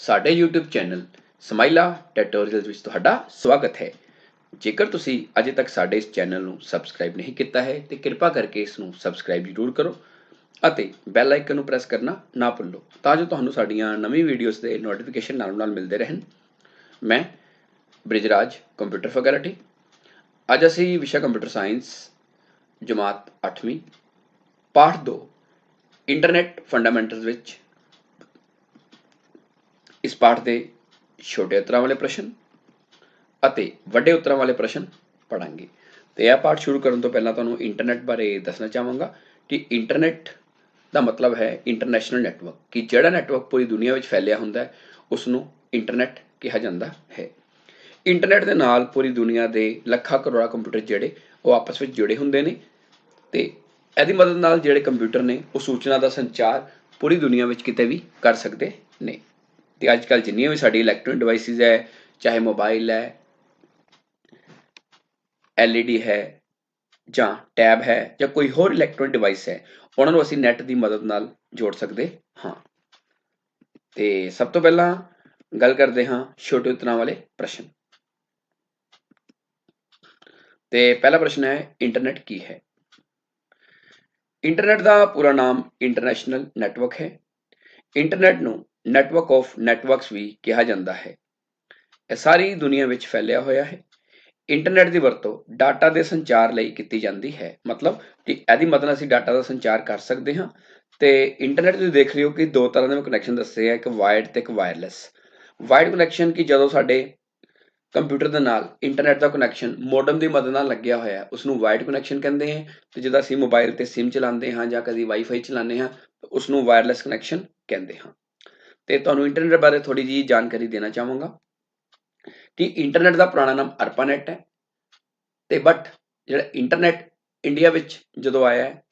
ਸਾਡੇ YouTube channel ਸਮਾਈਲਾ tutorials ਵਿੱਚ ਤੁਹਾਡਾ ਸਵਾਗਤ ਹੈ। ਜੇਕਰ ਤੁਸੀਂ ਅਜੇ ਤੱਕ ਸਾਡੇ ਇਸ ਚੈਨਲ ਨੂੰ ਸਬਸਕ੍ਰਾਈਬ ਨਹੀਂ ਕੀਤਾ ਹੈ, ਤੇ ਕਿਰਪਾ ਕਰਕੇ ਇਸ ਨੂੰ ਸਬਸਕ੍ਰਾਈਬ ਜ਼ਰੂਰ ਕਰੋ ਅਤੇ ਬੈਲ ਆਈਕਨ ਨੂੰ ਪ੍ਰੈਸ ਕਰਨਾ ਨਾ ਭੁੱਲੋ, ਤਾਂ ਜੋ ਤੁਹਾਨੂੰ ਸਾਡੀਆਂ ਨਵੀਂ ਵੀਡੀਓਜ਼ ਦੇ ਨੋਟੀਫਿਕੇਸ਼ਨ ਨਾਲ ਨਾਲ ਮਿਲਦੇ ਰਹਿਣ। ਮੈਂ ਬ੍ਰਿਜਰਾਜ ਕੰਪਿਊਟਰ ਫੈਕਲਟੀ ਅੱਜ ਅਸੀਂ ਵਿਸ਼ਾ ਕੰਪਿਊਟਰ ਸਾਇੰਸ ਜਮਾਤ 8ਵੀਂ ਪਾਠ 2 ਇੰਟਰਨੈਟ ਫੰਡਾਮੈਂਟਲਸ ਵਿੱਚ ਇਸ ਪਾਠ ਦੇ ਛੋਟੇ ਉੱਤਰਾਂ ਵਾਲੇ ਪ੍ਰਸ਼ਨ ਅਤੇ ਵੱਡੇ ਉੱਤਰਾਂ ਵਾਲੇ ਪ੍ਰਸ਼ਨ ਪੜਾਂਗੇ ਤੇ ਇਹ ਪਾਠ ਸ਼ੁਰੂ ਕਰਨ ਤੋਂ ਪਹਿਲਾਂ ਤੁਹਾਨੂੰ ਇੰਟਰਨੈਟ ਬਾਰੇ ਦੱਸਣਾ ਚਾਹਾਂਗਾ ਕਿ ਇੰਟਰਨੈਟ ਦਾ ਮਤਲਬ ਹੈ ਇੰਟਰਨੈਸ਼ਨਲ ਨੈਟਵਰਕ ਕਿ ਜਿਹੜਾ ਨੈਟਵਰਕ ਪੂਰੀ ਦੁਨੀਆ ਵਿੱਚ ਫੈਲਿਆ ਹੁੰਦਾ ਹੈ ਉਸ ਨੂੰ ਇੰਟਰਨੈਟ ਕਿਹਾ ਜਾਂਦਾ ਹੈ। ਇੰਟਰਨੈਟ ਦੇ ਨਾਲ ਪੂਰੀ ਦੁਨੀਆ ਦੇ ਲੱਖਾਂ ਕਰੋੜਾਂ ਕੰਪਿਊਟਰ ਜਿਹੜੇ, ਉਹ ਆਪਸ ਵਿੱਚ ਜੁੜੇ ਹੁੰਦੇ ਨੇ ਤੇ ਇਹਦੀ ਮਦਦ ਨਾਲ ਜਿਹੜੇ ਕੰਪਿਊਟਰ ਨੇ, ਉਹ ਸੂਚਨਾ ਦਾ ਸੰਚਾਰ ਪੂਰੀ ਦੁਨੀਆ ਵਿੱਚ ਕਿਤੇ ਵੀ ਕਰ ਸਕਦੇ ਨੇ। ਤੇ ਅੱਜ ਕੱਲ ਜਿੰਨੀਆਂ ਵੀ ਸਾਡੀ ਇਲੈਕਟ੍ਰੋਨਿਕ ਡਿਵਾਈਸਿਸ ਹੈ, ਚਾਹੇ ਮੋਬਾਈਲ ਹੈ, LED ਹੈ ਜਾਂ ਟੈਬ ਹੈ ਜਾਂ ਕੋਈ ਹੋਰ ਇਲੈਕਟ੍ਰੋਨਿਕ ਡਿਵਾਈਸ ਹੈ, ਉਹਨਾਂ ਨੂੰ ਅਸੀਂ ਨੈਟ ਦੀ ਮਦਦ ਨਾਲ ਜੋੜ ਸਕਦੇ ਹਾਂ। ਤੇ ਸਭ ਤੋਂ ਪਹਿਲਾਂ ਗੱਲ ਕਰਦੇ ਹਾਂ ਛੋਟੇ ਉਤਰਾਂ ਵਾਲੇ ਪ੍ਰਸ਼ਨ। ਤੇ ਪਹਿਲਾ ਪ੍ਰਸ਼ਨ ਹੈ ਇੰਟਰਨੈਟ ਕੀ ਹੈ? ਇੰਟਰਨੈਟ ਦਾ ਪੂਰਾ ਨਾਮ ਇੰਟਰਨੈਸ਼ਨਲ ਨੈਟਵਰਕ ਹੈ। ਇੰਟਰਨੈਟ ਨੂੰ ਨੈਟਵਰਕ ਆਫ ਨੈਟਵਰਕਸ ਵੀ ਕਿਹਾ ਜਾਂਦਾ ਹੈ। ਇਹ ਸਾਰੀ ਦੁਨੀਆ ਵਿੱਚ ਫੈਲਿਆ ਹੋਇਆ ਹੈ। ਇੰਟਰਨੈਟ ਦੀ ਵਰਤੋਂ ਡਾਟਾ ਦੇ ਸੰਚਾਰ ਲਈ ਕੀਤੀ ਜਾਂਦੀ ਹੈ। ਮਤਲਬ ਕਿ ਇਹਦੀ ਮਦਦ ਨਾਲ ਅਸੀਂ ਡਾਟਾ ਦਾ ਸੰਚਾਰ ਕਰ ਸਕਦੇ ਹਾਂ ਤੇ ਇੰਟਰਨੈਟ ਤੁਸੀਂ ਦੇਖ ਰਹੇ ਹੋ ਕਿ ਦੋ ਤਰ੍ਹਾਂ ਦੇ ਕਨੈਕਸ਼ਨ ਦੱਸੇ ਆ, ਇੱਕ ਵਾਇਰਡ ਤੇ ਇੱਕ ਵਾਇਰਲੈਸ ਵਾਇਰਡ ਕਨੈਕਸ਼ਨ ਕਿ ਜਦੋਂ ਸਾਡੇ ਕੰਪਿਊਟਰ ਦੇ ਨਾਲ ਇੰਟਰਨੈਟ ਦਾ ਕਨੈਕਸ਼ਨ ਮੋਡਮ ਦੀ ਮਦਦ ਨਾਲ ਲੱਗਿਆ ਹੋਇਆ ਹੈ ਉਸ ਨੂੰ ਵਾਇਰਡ ਕਨੈਕਸ਼ਨ ਕਹਿੰਦੇ ਆ ਤੇ ਜਦੋਂ ਅਸੀਂ ਮੋਬਾਈਲ ਤੇ ਸਿਮ ਚਲਾਉਂਦੇ ਹਾਂ ਜਾਂ ਕਦੀ ਵਾਈਫਾਈ ਚਲਾਉਂਦੇ ਹਾਂ ਉਸ ਨੂੰ ਵਾਇਰਲੈਸ ਕਨੈਕਸ਼ਨ ਕਹਿੰਦੇ ਹਾਂ। ਤੇ ਤੁਹਾਨੂੰ ਇੰਟਰਨੈਟ ਬਾਰੇ ਥੋੜੀ ਜੀ ਜਾਣਕਾਰੀ ਦੇਣਾ ਚਾਹਾਂਗਾ ਕਿ ਇੰਟਰਨੈਟ ਦਾ ਪੁਰਾਣਾ ਨਾਮ ਅਰਪਾਨੈਟ ਹੈ ਤੇ ਬਟ ਜਿਹੜਾ ਇੰਟਰਨੈਟ ਇੰਡੀਆ ਵਿੱਚ ਜਦੋਂ ਆਇਆ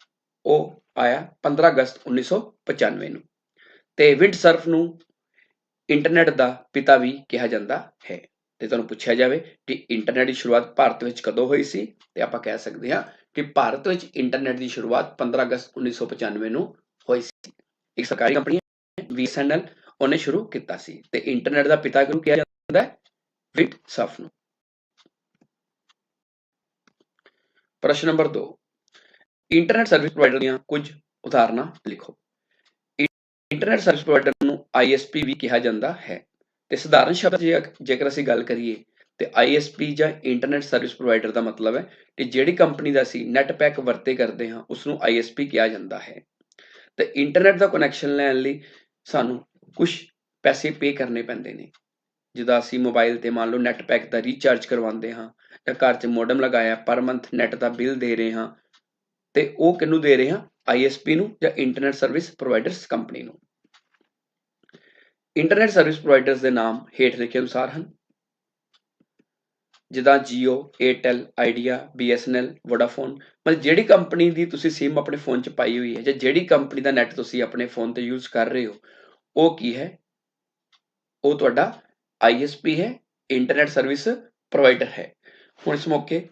ਉਹ ਆਇਆ 15 ਅਗਸਤ 1995 ਨੂੰ ਤੇ ਵਿੰਡ ਸਰਫ ਨੂੰ ਇੰਟਰਨੈਟ ਦਾ ਪਿਤਾ ਵੀ ਕਿਹਾ ਜਾਂਦਾ ਹੈ। ਤੇ ਤੁਹਾਨੂੰ ਪੁੱਛਿਆ ਜਾਵੇ ਕਿ ਇੰਟਰਨੈਟ ਦੀ ਸ਼ੁਰੂਆਤ ਭਾਰਤ ਵਿੱਚ ਕਦੋਂ ਹੋਈ ਸੀ ਤੇ ਆਪਾਂ ਕਹਿ ਸਕਦੇ ਹਾਂ ਕਿ ਭਾਰਤ ਵਿੱਚ ਇੰਟਰਨੈਟ ਦੀ ਸ਼ੁਰੂਆਤ 15 ਅਗਸਤ 1995 ਨੂੰ ਹੋਈ ਸੀ। ਇੱਕ ਸਰਕਾਰੀ ਕੰਪਨੀ ਹੈ VSNL ਉਹਨੇ ਸ਼ੁਰੂ ਕੀਤਾ ਸੀ ਤੇ ਇੰਟਰਨੈਟ ਦਾ ਪਿਤਾ ਕਿਹਨੂੰ ਕਿਹਾ ਜਾਂਦਾ ਹੈ ਵਿੰਡ ਨੂੰ। ਪ੍ਰਸ਼ਨ ਨੰਬਰ 2 ਇੰਟਰਨੈਟ ਸਰਵਿਸ ਪ੍ਰੋਵਾਈਡਰ ਦੀਆਂ ਕੁਝ ਉਦਾਹਰਨਾਂ ਲਿਖੋ। ਇੰਟਰਨੈਟ ਸਰਵਿਸ ਪ੍ਰੋਵਾਈਡਰ ਨੂੰ ISP ਵੀ ਕਿਹਾ ਜਾਂਦਾ ਹੈ। ਤੇ ਸਧਾਰਨ ਸ਼ਬਦ ਜੇਕਰ ਅਸੀਂ ਗੱਲ ਕਰੀਏ, ਤੇ ISP ਜਾਂ ਇੰਟਰਨੈਟ ਸਰਵਿਸ ਪ੍ਰੋਵਾਈਡਰ ਦਾ ਮਤਲਬ ਹੈ ਕਿ ਜਿਹੜੀ ਕੰਪਨੀ ਦਾ ਅਸੀਂ ਨੈਟ ਪੈਕ ਵਰਤੇ ਕਰਦੇ ਹਾਂ ਉਸ ਨੂੰ ISP ਕਿਹਾ ਜਾਂਦਾ ਹੈ। ਤੇ ਇੰਟਰਨੈਟ ਦਾ ਕਨੈਕਸ਼ਨ ਲੈਣ ਲਈ ਸਾਨੂੰ ਕੁਝ ਪੈਸੇ ਪੇ ਕਰਨੇ ਪੈਂਦੇ ਨੇ। ਜਿੱਦਾਂ ਅਸੀਂ ਮੋਬਾਈਲ ਤੇ ਮੰਨ ਲਓ ਨੈਟ ਪੈਕ ਦਾ ਰੀਚਾਰਜ ਕਰਵਾਉਂਦੇ ਹਾਂ ਜਾਂ ਘਰ 'ਚ ਮੋਡਮ ਲਗਾਇਆ ਪਰ ਮੰਥ ਨੈਟ ਦਾ ਬਿੱਲ ਦੇ ਰਹੇ ਹਾਂ ਤੇ ਉਹ ਕਿਹਨੂੰ ਦੇ ਰਹੇ ਹਾਂ? ISP ਨੂੰ ਜਾਂ ਇੰਟਰਨੈਟ ਸਰਵਿਸ ਪ੍ਰੋਵਾਈਡਰਸ ਕੰਪਨੀ ਨੂੰ। ਇੰਟਰਨੈਟ ਸਰਵਿਸ ਪ੍ਰੋਵਾਈਡਰਸ ਦੇ ਨਾਮ ਹੇਠ ਲਿਖੇ ਅਨੁਸਾਰ ਹਨ। ਜਿੱਦਾਂ Jio, Airtel, Idea, BSNL, Vodafone ਮਤਲਬ ਜਿਹੜੀ ਕੰਪਨੀ ਦੀ ਤੁਸੀਂ SIM ਆਪਣੇ ਫੋਨ 'ਚ ਪਾਈ ਹੋਈ ਹੈ ਜਾਂ ਜਿਹੜੀ ਕੰਪਨੀ ਦਾ ਨੈਟ ਤੁਸੀਂ ਆਪਣੇ ਫੋਨ ਤੇ ਯੂਜ਼ ਕਰ ਰਹੇ ਹੋ ਉਹ ਕੀ ਹੈ? ਉਹ ਤੁਹਾਡਾ ISP ਹੈ ਇੰਟਰਨੈਟ ਸਰਵਿਸ ਪ੍ਰੋਵਾਈਡਰ ਹੈ। ਹੁਣ ਇਸ ਮੌਕੇ,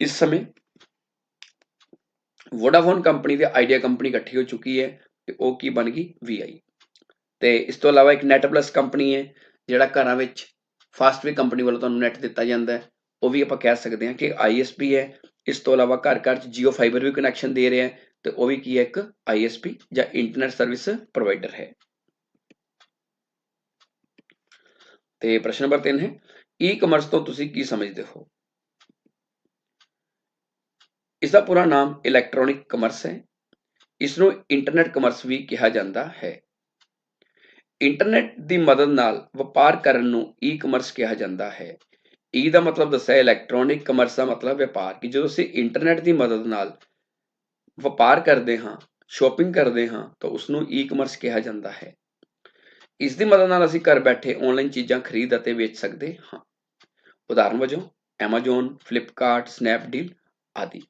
ਇਸ ਸਮੇਂ ਵੋਡਾਫੋਨ ਕੰਪਨੀ ਤੇ ਆਈਡੀਆ ਕੰਪਨੀ ਇਕੱਠੀ ਹੋ ਚੁੱਕੀ ਹੈ ਤੇ ਉਹ ਕੀ ਬਣ ਗਈ? VI ਤੇ ਇਸ ਤੋਂ ਇਲਾਵਾ ਇੱਕ ਨੈਟ ਪਲੱਸ ਕੰਪਨੀ ਹੈ, ਜਿਹੜਾ ਘਰਾਂ ਵਿੱਚ ਫਾਸਟਵੇ ਕੰਪਨੀ ਵੱਲੋਂ ਤੁਹਾਨੂੰ ਨੈਟ ਦਿੱਤਾ ਜਾਂਦਾ ਹੈ। ਉਹ ਵੀ ਆਪਾਂ ਕਹਿ ਸਕਦੇ ਹਾਂ ਕਿ ISP ਹੈ। ਇਸ ਤੋਂ ਇਲਾਵਾ ਘਰ ਘਰ ਚ ਜੀਓ ਫਾਈਬਰ ਵੀ ਕਨੈਕਸ਼ਨ ਦੇ ਰਿਹਾ ਹੈ ਤੇ ਉਹ ਵੀ ਕੀ ਹੈ? ਇੱਕ ISP ਜਾਂ ਇੰਟਰਨੈਟ ਸਰਵਿਸ ਪ੍ਰੋਵਾਈਡਰ ਹੈ। ਤੇ ਪ੍ਰਸ਼ਨ ਨੰਬਰ 3 ਹੈ ਈ-ਕਮਰਸ ਤੋਂ ਤੁਸੀਂ ਕੀ ਸਮਝਦੇ ਹੋ? ਇਸ ਦਾ ਪੂਰਾ ਨਾਮ ਇਲੈਕਟ੍ਰੋਨਿਕ ਕਮਰਸ ਹੈ। ਇਸ ਨੂੰ ਇੰਟਰਨੈਟ ਕਮਰਸ ਵੀ ਕਿਹਾ ਜਾਂਦਾ ਹੈ। ਇੰਟਰਨੈਟ ਦੀ ਮਦਦ ਨਾਲ ਵਪਾਰ ਕਰਨ ਨੂੰ ਈ-ਕਮਰਸ ਕਿਹਾ ਜਾਂਦਾ ਹੈ। ਈ ਦਾ ਮਤਲਬ ਦੱਸਿਆ ਇਲੈਕਟ੍ਰੋਨਿਕ ਕਮਰਸ ਦਾ ਮਤਲਬ ਵਪਾਰ, ਕਿ ਜਦੋਂ ਅਸੀਂ ਇੰਟਰਨੈਟ ਦੀ ਮਦਦ ਨਾਲ ਵਪਾਰ ਕਰਦੇ ਹਾਂ ਸ਼ਾਪਿੰਗ ਕਰਦੇ ਹਾਂ, ਤਾਂ ਉਸ ਨੂੰ ਈ-ਕਮਰਸ ਕਿਹਾ ਜਾਂਦਾ ਹੈ। ਇਸ ਦੀ ਮਦਦ ਨਾਲ ਅਸੀਂ ਘਰ ਬੈਠੇ ਆਨਲਾਈਨ ਚੀਜ਼ਾਂ ਖਰੀਦ ਅਤੇ ਵੇਚ ਸਕਦੇ ਹਾਂ। ਉਦਾਹਰਨ ਵਜੋਂ Amazon, Flipkart, Snapdeal ਆਦਿ।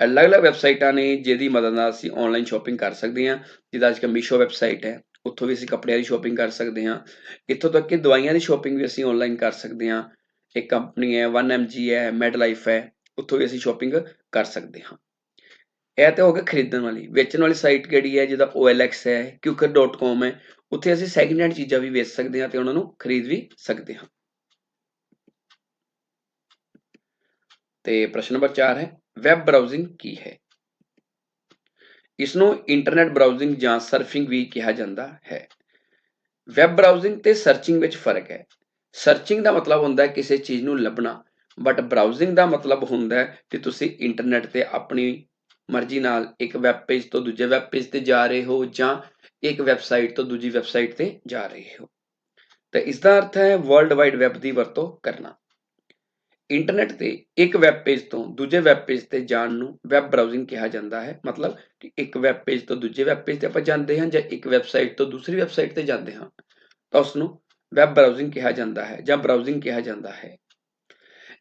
ਅਲੱਗ-ਅਲੱਗ ਵੈਬਸਾਈਟਾਂ ਨੇ ਜਿਹਦੀ ਮਦਦ ਨਾਲ ਅਸੀਂ ਆਨਲਾਈਨ ਸ਼ਾਪਿੰਗ ਕਰ ਸਕਦੇ ਹਾਂ। ਜਿੱਦਾਂ ਅੱਜ ਕੱਲ੍ਹ ਮੀਸ਼ੋ ਵੈਬਸਾਈਟ ਹੈ ਉੱਥੋਂ ਵੀ ਅਸੀਂ ਕੱਪੜਿਆਂ ਦੀ ਸ਼ਾਪਿੰਗ ਕਰ ਸਕਦੇ ਹਾਂ। ਇੱਥੋਂ ਤੱਕ ਕਿ ਦਵਾਈਆਂ ਦੀ ਸ਼ਾਪਿੰਗ ਵੀ ਅਸੀਂ ਆਨਲਾਈਨ ਕਰ ਸਕਦੇ ਹਾਂ। ਇੱਕ ਕੰਪਨੀ ਹੈ 1mg ਹੈ ਮੈਡਲਾਈਫ ਹੈ ਉੱਥੋਂ ਵੀ ਅਸੀਂ ਸ਼ਾਪਿੰਗ ਕਰ ਸਕਦੇ ਹਾਂ। ਇਹ ਤਾਂ ਹੋ ਗਿਆ ਖਰੀਦਣ ਵਾਲੀ। ਵੇਚਣ ਵਾਲੀ ਸਾਈਟ ਕਿਹੜੀ ਹੈ? ਜਿਹਦਾ OLX ਹੈ quikr.com ਹੈ। ਉੱਥੇ ਅਸੀਂ ਸੈਕਿੰਡ ਹੈਂਡ ਚੀਜ਼ਾਂ ਵੀ ਵੇਚ ਸਕਦੇ ਹਾਂ ਤੇ ਉਹਨਾਂ ਨੂੰ ਖਰੀਦ ਵੀ ਸਕਦੇ ਹਾਂ। ਤੇ ਪ੍ਰਸ਼ਨ ਨੰਬਰ 4 ਹੈ ਵੈਬ ਬਰਾਊਜ਼ਿੰਗ ਕੀ ਹੈ? ਇਸ ਨੂੰ ਇੰਟਰਨੈਟ ਬਰਾਊਜ਼ਿੰਗ ਜਾਂ ਸਰਫਿੰਗ ਵੀ ਕਿਹਾ ਜਾਂਦਾ ਹੈ। ਵੈਬ ਬਰਾਊਜ਼ਿੰਗ ਤੇ ਸਰਚਿੰਗ ਵਿੱਚ ਫ਼ਰਕ ਹੈ। ਸਰਚਿੰਗ ਦਾ ਮਤਲਬ ਹੁੰਦਾ ਹੈ ਕਿਸੇ ਚੀਜ਼ ਨੂੰ ਲੱਭਣਾ ਬਟ ਬਰਾਊਜ਼ਿੰਗ ਦਾ ਮਤਲਬ ਹੁੰਦਾ ਹੈ ਕਿ ਤੁਸੀਂ ਇੰਟਰਨੈਟ ਤੇ ਆਪਣੀ ਮਰਜ਼ੀ ਨਾਲ ਇੱਕ ਵੈਬ ਪੇਜ ਤੋਂ ਦੂਜੇ ਵੈਬ ਪੇਜ ਤੇ ਜਾ ਰਹੇ ਹੋ ਜਾਂ ਇੱਕ ਵੈਬਸਾਈਟ ਤੋਂ ਦੂਜੀ ਵੈਬਸਾਈਟ ਤੇ ਜਾ ਰਹੇ ਹੋ। ਤਾਂ ਇਸ ਦਾ ਅਰਥ ਹੈ ਵਰਲਡ ਵਾਈਡ ਵੈਬ ਦੀ ਵਰਤੋਂ ਕਰਨਾ। ਇੰਟਰਨੈਟ ਤੇ ਇੱਕ ਵੈਬ ਪੇਜ ਤੋਂ ਦੂਜੇ ਵੈਬ ਪੇਜ ਤੇ ਜਾਣ ਨੂੰ ਵੈਬ ਬਰਾਊਜ਼ਿੰਗ ਕਿਹਾ ਜਾਂਦਾ ਹੈ। ਮਤਲਬ ਕਿ ਇੱਕ ਵੈਬ ਪੇਜ ਤੋਂ ਦੂਜੇ ਵੈਬ ਪੇਜ ਤੇ ਆਪਾਂ ਜਾਂਦੇ ਹਾਂ ਜਾਂ ਇੱਕ ਵੈਬਸਾਈਟ ਤੋਂ ਦੂਸਰੀ ਵੈਬਸਾਈਟ ਤੇ ਜਾਂਦੇ ਹਾਂ, ਤਾਂ ਉਸ ਨੂੰ ਵੈਬ ਬਰਾਊਜ਼ਿੰਗ ਕਿਹਾ ਜਾਂਦਾ ਹੈ ਜਾਂ ਬਰਾਊਜ਼ਿੰਗ ਕਿਹਾ ਜਾਂਦਾ ਹੈ।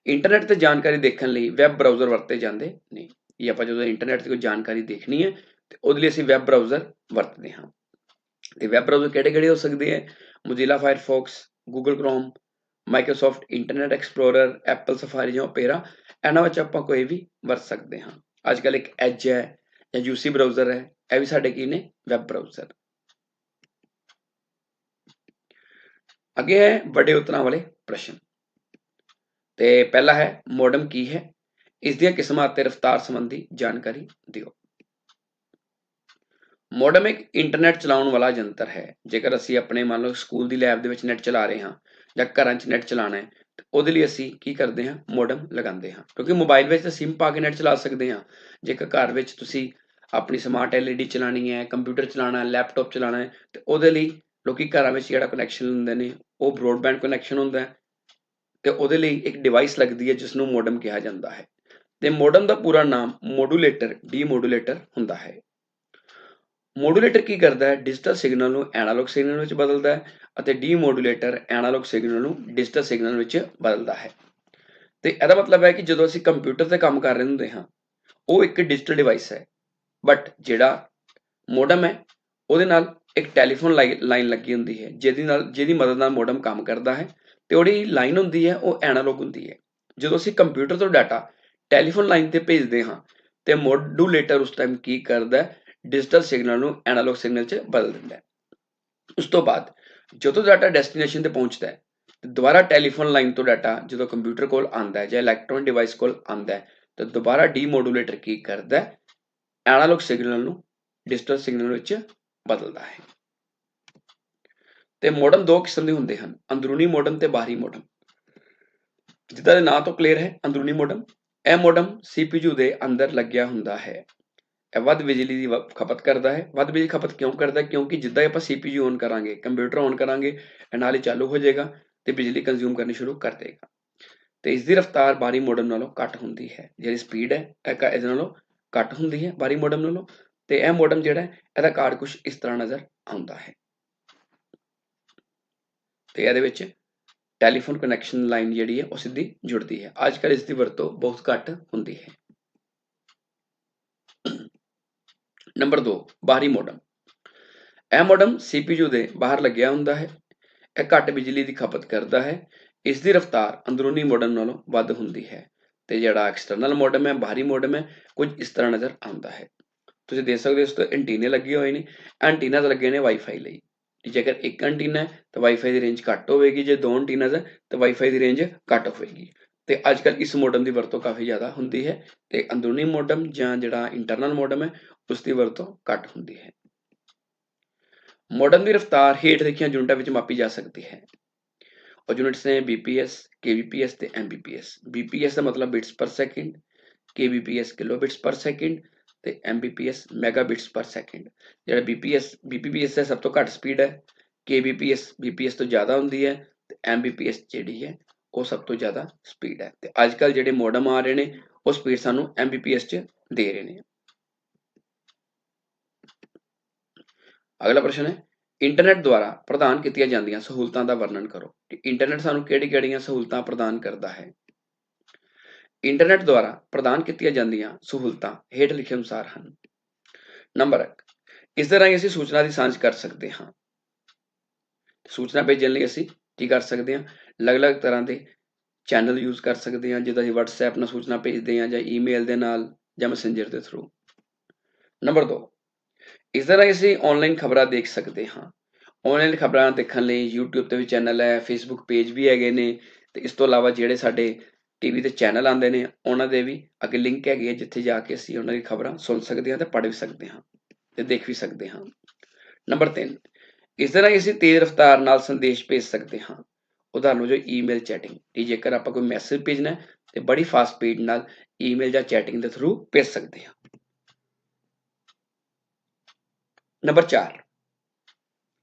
ਇੰਟਰਨੈਟ ਤੇ ਜਾਣਕਾਰੀ ਦੇਖਣ ਲਈ ਵੈਬ ਬਰਾਊਜ਼ਰ ਵਰਤੇ ਜਾਂਦੇ ਨੇ। ਇਹ ਆਪਾਂ ਜਦੋਂ ਇੰਟਰਨੈਟ ਤੇ ਕੋਈ ਜਾਣਕਾਰੀ ਦੇਖਣੀ ਹੈ, ਤੇ ਉਹਦੇ ਲਈ ਅਸੀਂ ਵੈਬ ਬਰਾਊਜ਼ਰ ਵਰਤਦੇ ਹਾਂ। ਤੇ ਵੈਬ ਬਰਾਊਜ਼ਰ ਕਿਹੜੇ-ਕਿਹੜੇ ਹੋ ਸਕਦੇ ਹੈ? Mozilla Firefox Google Chrome Microsoft Internet Explorer Apple Safari ਜਾਂ ਓਪੇਰਾ ਇਹਨਾਂ ਵਿੱਚ ਆਪਾਂ ਕੋਈ ਵੀ ਵਰਤ ਸਕਦੇ ਹਾਂ। ਅੱਜ ਕੱਲ ਇੱਕ ਐਜ ਹੈ, ਜਾਂ ਯੂਸੀ ਬਰਾਊਜ਼ਰ ਹੈ, ਇਹ ਵੀ ਸਾਡੇ ਕੀ ਨੇ? ਵੈਬ ਬਰਾਊਜ਼ਰ ਅੱਗੇ ਹੈ ਵੱਡੇ ਉਤਰਾਂ ਵਾਲੇ ਪ੍ਰਸ਼ਨ। ਤੇ ਪਹਿਲਾ ਹੈ ਮੋਡਮ ਕੀ ਹੈ? ਇਸ ਦੀਆਂ ਕਿਸਮਾਂ ਅਤੇ ਰਫ਼ਤਾਰ ਸੰਬੰਧੀ ਜਾਣਕਾਰੀ ਦਿਓ। ਮੋਡਮ ਇੱਕ ਇੰਟਰਨੈਟ ਚਲਾਉਣ ਵਾਲਾ ਯੰਤਰ ਹੈ। ਜੇਕਰ ਅਸੀਂ ਆਪਣੇ ਮੰਨ ਲਓ ਸਕੂਲ ਦੀ ਲੈਬ ਦੇ ਵਿੱਚ ਨੈਟ ਚਲਾ ਰਹੇ ਹਾਂ ਜਾਂ ਘਰਾਂ 'ਚ ਨੈਟ ਚਲਾਣਾ ਹੈ ਉਹਦੇ ਲਈ ਅਸੀਂ ਕੀ ਕਰਦੇ ਹਾਂ? ਮੋਡਮ ਲਗਾਉਂਦੇ ਹਾਂ। ਕਿਉਂਕਿ ਮੋਬਾਈਲ ਵਿੱਚ ਤਾਂ ਸਿਮ ਪਾ ਕੇ ਨੈਟ ਚਲਾ ਸਕਦੇ ਹਾਂ। ਜੇਕਰ ਘਰ ਵਿੱਚ ਤੁਸੀਂ ਆਪਣੀ ਸਮਾਰਟ ਐਲਈਡੀ ਚਲਾਣੀ ਹੈ ਕੰਪਿਊਟਰ ਚਲਾਣਾ ਹੈ ਲੈਪਟਾਪ ਚਲਾਣਾ ਹੈ, ਤੇ ਉਹਦੇ ਲਈ ਲੋਕੀ ਘਰਾਂ ਵਿੱਚ ਜਿਹੜਾ ਕਨੈਕਸ਼ਨ ਹੁੰਦੇ ਨੇ, ਉਹ ਬ੍ਰੌਡਬੈਂਡ ਕਨੈਕਸ਼ਨ ਹੁੰਦਾ ਹੈ, ਤੇ ਉਹਦੇ ਲਈ ਇੱਕ ਡਿਵਾਈਸ ਲੱਗਦੀ ਹੈ ਜਿਸ ਨੂੰ ਮੋਡਮ ਕਿਹਾ ਜਾਂਦਾ ਹੈ। ਤੇ ਮੋਡਮ ਦਾ ਪੂਰਾ ਨਾਮ ਮੋਡੂਲੇਟਰ ਡੀਮੋਡੂਲੇਟਰ ਹੁੰਦਾ ਹੈ। ਮੋਡੂਲੇਟਰ ਕੀ ਕਰਦਾ ਹੈ? ਡਿਜੀਟਲ ਸਿਗਨਲ ਨੂੰ ਐਨਾਲੌਗ ਸਿਗਨਲ ਵਿੱਚ ਬਦਲਦਾ ਹੈ ਅਤੇ ਡੀਮੋਡੂਲੇਟਰ ਐਨਾਲੌਗ ਸਿਗਨਲ ਨੂੰ ਡਿਜੀਟਲ ਸਿਗਨਲ ਵਿੱਚ ਬਦਲਦਾ ਹੈ। ਤੇ ਇਹਦਾ ਮਤਲਬ ਹੈ ਕਿ ਜਦੋਂ ਅਸੀਂ ਕੰਪਿਊਟਰ ਤੇ ਕੰਮ ਕਰ ਰਹੇ ਹੁੰਦੇ ਹਾਂ, ਉਹ ਇੱਕ ਡਿਜੀਟਲ ਡਿਵਾਈਸ ਹੈ। ਬਟ ਜਿਹੜਾ ਮੋਡਮ ਹੈ, ਉਹਦੇ ਨਾਲ ਇੱਕ ਟੈਲੀਫੋਨ ਲਾਈਨ ਲੱਗੀ ਹੁੰਦੀ ਹੈ, ਜਿਹਦੀ ਨਾਲ, ਜਿਹਦੀ ਮਦਦ ਨਾਲ ਮੋਡਮ ਕੰਮ ਕਰਦਾ ਹੈ। ਤੇ ਉਹਦੀ ਲਾਈਨ ਹੁੰਦੀ ਹੈ, ਉਹ ਐਨਾਲੌਗ ਹੁੰਦੀ ਹੈ। ਜਦੋਂ ਅਸੀਂ ਕੰਪਿਊਟਰ ਤੋਂ ਡਾਟਾ ਟੈਲੀਫੋਨ ਲਾਈਨ ਤੇ ਭੇਜਦੇ ਹਾਂ ਤੇ ਮੋਡੂਲੇਟਰ ਉਸ ਟਾਈਮ ਕੀ ਕਰਦਾ ਡਿਜੀਟਲ ਸਿਗਨਲ ਨੂੰ ਐਨਾਲੌਗ ਸਿਗਨਲ 'ਚ ਬਦਲ ਦਿੰਦਾ ਹੈ। ਉਸ ਤੋਂ ਬਾਅਦ ਜਦੋਂ ਡਾਟਾ ਡੈਸਟੀਨੇਸ਼ਨ ਤੇ ਪਹੁੰਚਦਾ ਹੈ ਦੁਬਾਰਾ ਟੈਲੀਫੋਨ ਲਾਈਨ ਤੋਂ ਡਾਟਾ ਜਦੋਂ ਕੰਪਿਊਟਰ ਕੋਲ ਆਂਦਾ ਹੈ ਜਾਂ ਇਲੈਕਟ੍ਰੋਨਿਕ ਡਿਵਾਈਸ ਕੋਲ ਆਂਦਾ ਹੈ, ਤਾਂ ਦੁਬਾਰਾ ਡੀਮੋਡੂਲੇਟਰ ਕੀ ਕਰਦਾ ਹੈ? ਐਨਾਲੌਗ ਸਿਗਨਲ ਨੂੰ ਡਿਜੀਟਲ ਸਿਗਨਲ ਵਿੱਚ ਬਦਲਦਾ ਹੈ। ਤੇ ਮੋਡਮ ਦੋ ਕਿਸਮ ਦੇ ਹੁੰਦੇ ਹਨ, ਅੰਦਰੂਨੀ ਮੋਡਮ ਤੇ ਬਾਹਰੀ ਮੋਡਮ ਜਿੱਦਾਂ ਦੇ ਨਾਂ ਤੋਂ ਕਲੀਅਰ ਹੈ, ਅੰਦਰੂਨੀ ਮੋਡਮ ਇਹ ਮੋਡਮ CPU ਦੇ ਅੰਦਰ ਲੱਗਿਆ ਹੁੰਦਾ ਹੈ। ਇਹ ਵੱਧ ਬਿਜਲੀ ਦੀ ਖਪਤ ਕਰਦਾ ਹੈ। ਵੱਧ ਬਿਜਲੀ ਖਪਤ ਕਿਉਂ ਕਰਦਾ ਕਿਉਂਕਿ ਜਿੱਦਾਂ ਆਪਾਂ CPU ਔਨ ਕਰਾਂਗੇ, ਕੰਪਿਊਟਰ ਔਨ ਕਰਾਂਗੇ ਨਾਲ ਹੀ ਚਾਲੂ ਹੋ ਜਾਏਗਾ ਤੇ ਬਿਜਲੀ ਕੰਜ਼ਿਊਮ ਕਰਨੀ ਸ਼ੁਰੂ ਕਰ ਦੇਗਾ। ਤੇ ਇਸ ਦੀ ਰਫ਼ਤਾਰ ਬਾਹਰੀ ਮੋਡਮ ਨਾਲੋਂ ਘੱਟ ਹੁੰਦੀ ਹੈ। ਜਿਹੜੀ ਸਪੀਡ ਹੈ, ਇਹ ਇਹਦੇ ਨਾਲੋਂ ਘੱਟ ਹੁੰਦੀ ਹੈ ਬਾਹਰੀ ਮੋਡਮ ਨਾਲੋਂ। ਤੇ ਇਹ ਮੋਡਮ ਜਿਹੜਾ ਇਹਦਾ ਕਾਰਡ ਕੁਝ ਇਸ ਤਰ੍ਹਾਂ ਨਜ਼ਰ ਆਉਂਦਾ ਹੈ। ਤੇ ਇਹਦੇ ਵਿੱਚ ਟੈਲੀਫੋਨ ਕਨੈਕਸ਼ਨ ਲਾਈਨ ਜਿਹੜੀ ਹੈ ਉਹ ਸਿੱਧੀ ਜੁੜਦੀ ਹੈ। ਅੱਜ ਕੱਲ ਇਸ ਦੀ ਵਰਤੋਂ ਬਹੁਤ ਘੱਟ ਹੁੰਦੀ ਹੈ। ਨੰਬਰ 2 ਬਾਹਰੀ ਮੋਡਮ ਇਹ ਮੋਡਮ CPU ਦੇ ਬਾਹਰ ਲੱਗਿਆ ਹੁੰਦਾ ਹੈ। ਇਹ ਘੱਟ ਬਿਜਲੀ ਦੀ ਖਪਤ ਕਰਦਾ ਹੈ। ਇਸ ਦੀ ਰਫ਼ਤਾਰ ਅੰਦਰੂਨੀ ਮੋਡਮ ਨਾਲੋਂ ਵੱਧ ਹੁੰਦੀ ਹੈ ਤੇ ਜਿਹੜਾ ਐਕਸਟਰਨਲ ਮੋਡਮ ਹੈ, ਬਾਹਰੀ ਮੋਡਮ ਹੈ, ਕੁਝ ਇਸ ਤਰ੍ਹਾਂ ਨਜ਼ਰ ਆਉਂਦਾ ਹੈ। ਤੁਸੀਂ ਦੇਖ ਸਕਦੇ ਹੋ, ਇਸ ਤੋਂ ਐਂਟੀਨੇ ਲੱਗੇ ਹੋਏ ਨੇ। ਐਂਟੀਨਾਸ ਲੱਗੇ ਨੇ ਵਾਈਫਾਈ ਲਈ। ਜੇਕਰ ਇੱਕ ਐਂਟੀਨਾ ਹੈ, ਤਾਂ ਵਾਈਫਾਈ ਦੀ ਰੇਂਜ ਘੱਟ ਹੋਵੇਗੀ, ਜੇ ਦੋ ਐਂਟੀਨਾਸ ਹੈ, ਤਾਂ ਵਾਈਫਾਈ ਦੀ ਰੇਂਜ ਘੱਟ ਹੋਵੇਗੀ। ਤੇ ਅੱਜ ਕੱਲ ਇਸ ਮੋਡਮ ਦੀ ਵਰਤੋਂ ਕਾਫੀ ਜ਼ਿਆਦਾ ਹੁੰਦੀ ਹੈ ਤੇ ਅੰਦਰੂਨੀ ਮੋਡਮ ਜਾਂ ਜਿਹੜਾ ਇੰਟਰਨਲ ਮੋਡਮ ਹੈ ਉਸ ਦੀ ਵਰਤੋਂ ਘੱਟ ਹੁੰਦੀ ਹੈ। ਮੋਡਮ ਦੀ ਰਫ਼ਤਾਰ ਹੇਠ ਲਿਖੀਆਂ ਯੂਨਿਟਾਂ ਵਿੱਚ ਮਾਪੀ ਜਾ ਸਕਦੀ ਹੈ। ਉਹ ਯੂਨਿਟਸ ਨੇ bps kbps ਤੇ mbps bps ਦਾ ਮਤਲਬ ਬਿਟਸ ਪਰ ਸੈਕਿੰਡ kbps ਕਿਲੋਬਿਟਸ ਪਰ ਸੈਕਿੰਡ ਤੇ mbps ਮੈਗਾਬਿਟਸ ਪਰ ਸੈਕਿੰਡ ਜਿਹੜਾ bps bpps ਹੈ ਸਭ ਤੋਂ ਘੱਟ ਸਪੀਡ ਹੈ kbps bps ਤੋਂ ਜ਼ਿਆਦਾ ਹੁੰਦੀ ਹੈ ਤੇ mbps ਜਿਹੜੀ ਹੈ, ਉਹ ਸਭ ਤੋਂ ਜ਼ਿਆਦਾ ਸਪੀਡ ਹੈ। ਤੇ ਅੱਜ ਕੱਲ ਜਿਹੜੇ ਮੋਡਮ ਆ ਰਹੇ ਨੇ, ਉਹ ਸਪੀਡ ਸਾਨੂੰ mbps ਚ ਦੇ ਰਹੇ ਨੇ। ਅਗਲਾ ਪ੍ਰਸ਼ਨ ਹੈ ਇੰਟਰਨੈਟ ਦੁਆਰਾ ਪ੍ਰਦਾਨ ਕੀਤੀਆਂ ਜਾਂਦੀਆਂ ਸਹੂਲਤਾਂ ਦਾ ਵਰਣਨ ਕਰੋ। ਕਿ ਇੰਟਰਨੈਟ ਸਾਨੂੰ ਕਿਹੜੀ-ਕਿਹੜੀਆਂ ਸਹੂਲਤਾਂ ਪ੍ਰਦਾਨ ਕਰਦਾ ਹੈ? ਇੰਟਰਨੈਟ ਦੁਆਰਾ ਪ੍ਰਦਾਨ ਕੀਤੀਆਂ ਜਾਂਦੀਆਂ ਸਹੂਲਤਾਂ ਹੇਠ ਲਿਖੇ ਅਨੁਸਾਰ ਹਨ। ਨੰਬਰ 1 ਇਸ ਦੇ ਰਾਹੀਂ ਅਸੀਂ ਸੂਚਨਾ ਦੀ ਸਾਂਝ ਕਰ ਸਕਦੇ ਹਾਂ। ਸੂਚਨਾ ਭੇਜਣ ਲਈ ਅਸੀਂ ਕੀ ਕਰ ਸਕਦੇ ਹਾਂ? ਅਲੱਗ-ਅਲੱਗ ਤਰ੍ਹਾਂ ਦੇ ਚੈਨਲ ਯੂਜ਼ ਕਰ ਸਕਦੇ ਹਾਂ, ਜਿੱਦਾਂ ਅਸੀਂ WhatsApp ਨਾਲ ਸੂਚਨਾ ਭੇਜਦੇ ਹਾਂ ਜਾਂ ਈਮੇਲ ਦੇ ਨਾਲ ਜਾਂ ਮੈਸੇਂਜਰ ਦੇ ਥਰੂ ਨੰਬਰ 2 ਇਸ ਦੇ ਰਾਹੀਂ ਅਸੀਂ ਆਨਲਾਈਨ ਖਬਰਾਂ ਦੇਖ ਸਕਦੇ ਹਾਂ। ਆਨਲਾਈਨ ਖਬਰਾਂ ਦੇਖਣ ਲਈ YouTube ਤੇ ਵੀ ਚੈਨਲ ਹੈ, Facebook ਪੇਜ ਵੀ ਹੈਗੇ ਨੇ ਤੇ ਇਸ ਤੋਂ ਇਲਾਵਾ ਜਿਹੜੇ ਸਾਡੇ ਟੀਵੀ ਤੇ ਚੈਨਲ ਆਉਂਦੇ ਨੇ, ਉਹਨਾਂ ਦੇ ਵੀ ਅੱਗੇ ਲਿੰਕ ਹੈਗੇ ਹੈ, ਜਿੱਥੇ ਜਾ ਕੇ ਅਸੀਂ ਉਹਨਾਂ ਦੀ ਖਬਰਾਂ ਸੁਣ ਸਕਦੇ ਹਾਂ ਤੇ ਪੜ੍ਹ ਵੀ ਸਕਦੇ ਹਾਂ ਤੇ ਦੇਖ ਵੀ ਸਕਦੇ ਹਾਂ। ਨੰਬਰ 3 ਇਸ ਤਰ੍ਹਾਂ ਹੀ ਅਸੀਂ ਤੇਜ਼ ਰਫ਼ਤਾਰ ਨਾਲ ਸੰਦੇਸ਼ ਭੇਜ ਸਕਦੇ ਹਾਂ। ਉਦਾਹਰਨ ਵਜੋਂ ਈਮੇਲ ਚੈਟਿੰਗ ਕਿ ਜੇਕਰ ਆਪਾਂ ਕੋਈ ਮੈਸੇਜ ਭੇਜਣਾ ਹੈ ਤੇ ਬੜੀ ਫਾਸਟ ਸਪੀਡ ਨਾਲ ਈਮੇਲ ਜਾਂ ਚੈਟਿੰਗ ਦੇ ਥਰੂ ਭੇਜ ਸਕਦੇ ਹਾਂ। ਨੰਬਰ 4